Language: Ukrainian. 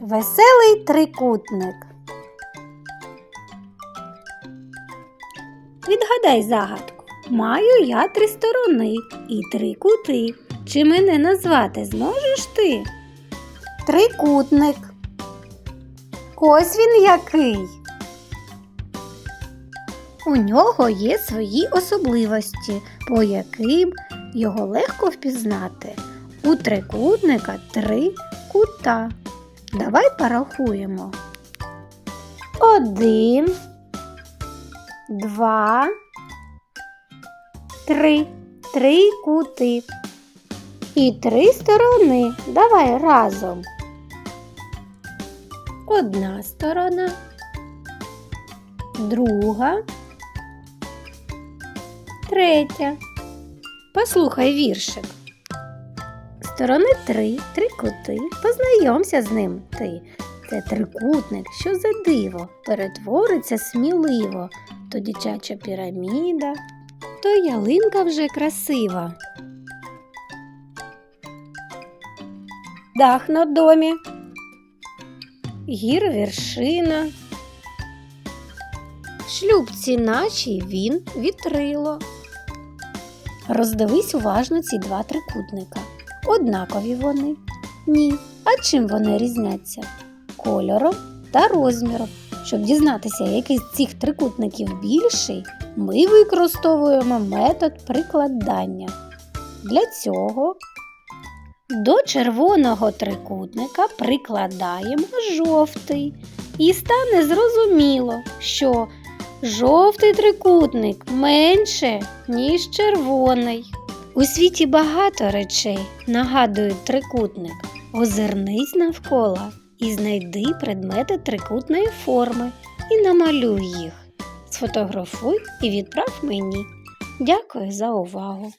Веселий трикутник. Відгадай загадку. Маю я три сторони і три кути. Чи мене назвати зможеш ти? Трикутник. Ось він який. У нього є свої особливості, по яким його легко впізнати. У трикутника три кута. Давай порахуємо. Один, два, три. Три кути. І три сторони. Давай разом. Одна сторона, друга, третя. Послухай віршик. Сторони три, три кути. Познайомся з ним ти. Це трикутник, що за диво, перетвориться сміливо. То дитяча піраміда, то ялинка вже красива. Дах на домі, гір вершина. Шлюбці нашій він вітрило. Роздивись уважно ці два трикутника. Однакові вони? Ні. А чим вони різняться? Кольором та розміром. Щоб дізнатися, який з цих трикутників більший, ми використовуємо метод прикладання. Для цього до червоного трикутника прикладаємо жовтий. І стане зрозуміло, що жовтий трикутник менше, ніж червоний. У світі багато речей нагадують трикутник. Озирнись навколо і знайди предмети трикутної форми і намалюй їх. Сфотографуй і відправ мені. Дякую за увагу!